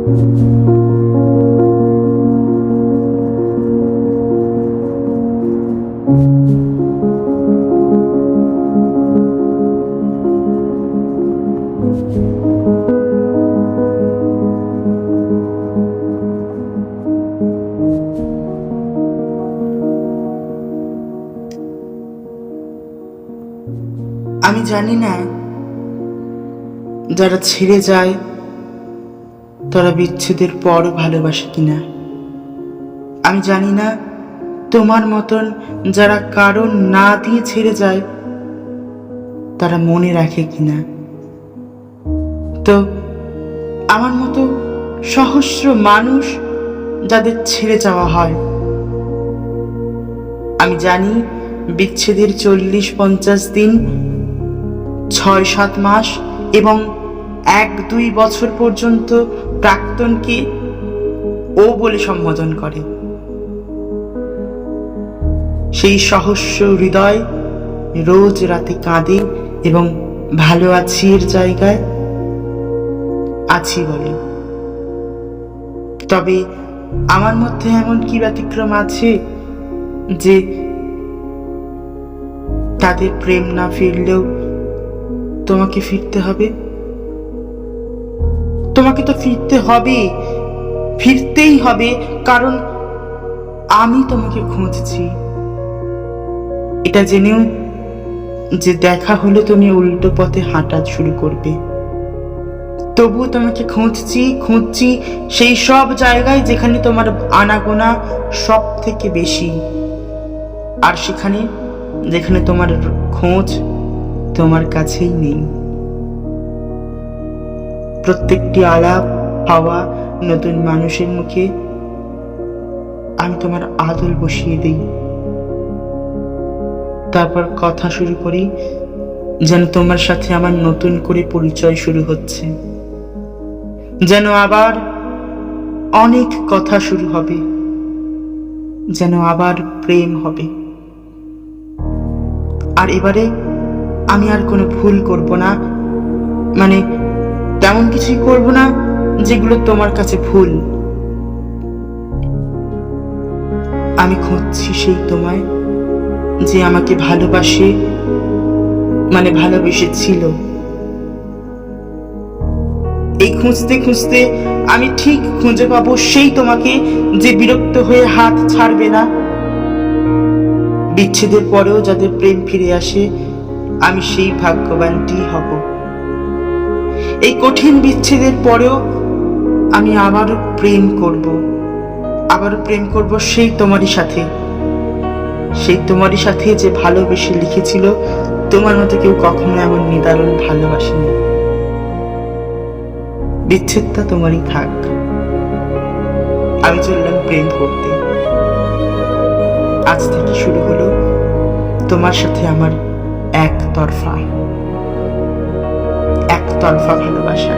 আমি জানি না যারা ছেড়ে যায় তারা বিচ্ছেদের পর ভালোবাসে কিনা? আমি জানি না, তোমার মতন যারা কারণ না দিয়ে ছেড়ে যায়, তারা মনে রাখে কিনা? তো, আমার মতো সহস্র মানুষ যাদের ছেড়ে যাওয়া হয়। আমি জানি বিচ্ছেদের চল্লিশ পঞ্চাশ দিন, ছয় সাত মাস এবং এক দুই বছর পর্যন্ত প্রাক্তনকে ও বলে সম্বোধন করে। সেই সহস্র হৃদয় রোজ রাতে কাঁদে এবং ভালো আছি এর জায়গায় আছি বলে। তবে আমার মধ্যে এমন কি ব্যতিক্রম আছে যে তাদের প্রেম না ফিরলেও তোমাকে ফিরতে হবে? তোমাকে তো ফিরতে হবে। ফিরতেই হবে, কারণ আমি তোমাকে খুঁজছি। এটা জেনেও যে দেখা হলে তুমি উল্টো পথে হাঁটা শুরু করবে। তবুও তোমাকে খুঁজছি খুঁজছি সেই সব জায়গায় যেখানে তোমার আনাগোনা সব থেকে বেশি। আর সেখানে যেখানে তোমার খোঁজ তোমার কাছেই নেই। প্রত্যেকটি আলাপ হাওয়া নতুন মানুষের মুখে আমি তোমার আদল বসিয়ে দিই। তারপর কথা শুরু করি, যেন তোমার সাথে আমার নতুন করে পরিচয় শুরু হচ্ছে। যেন আবার অনেক কথা শুরু হবে, যেন আবার প্রেম হবে। আর এবারে আমি আর কোনো ভুল করব না। মানে তেমন কিছুই করব না, যেগুলো তোমার কাছে ভুল। আমি খুঁজছি সেই তোমায়, যে আমাকে ভালোবাসে মানে ভালোবেসেছিল। এই খুঁজতে খুঁজতে আমি ঠিক খুঁজে পাবো সেই তোমাকে, যে বিরক্ত হয়ে হাত ছাড়বে না। বিচ্ছেদের পরেও যাদের প্রেম ফিরে আসে, আমি সেই ভাগ্যবানটি হব। এই কঠিন বিচ্ছেদের পরেও আমি আবারও প্রেম করব। আবারও প্রেম করব সেই তোমারই সাথে। সেই তোমারই সাথে যে ভালোবেসে লিখেছিল, তোমার মতো কেউ কখনো এমন নিদারুণ ভালোবাসেনি। বিচ্ছেদটা তোমারই থাক। আমি চললাম প্রেম করতে। আজ থেকে শুরু হলো তোমার সাথে আমার একতরফা। একতরফা ভালোবাসা।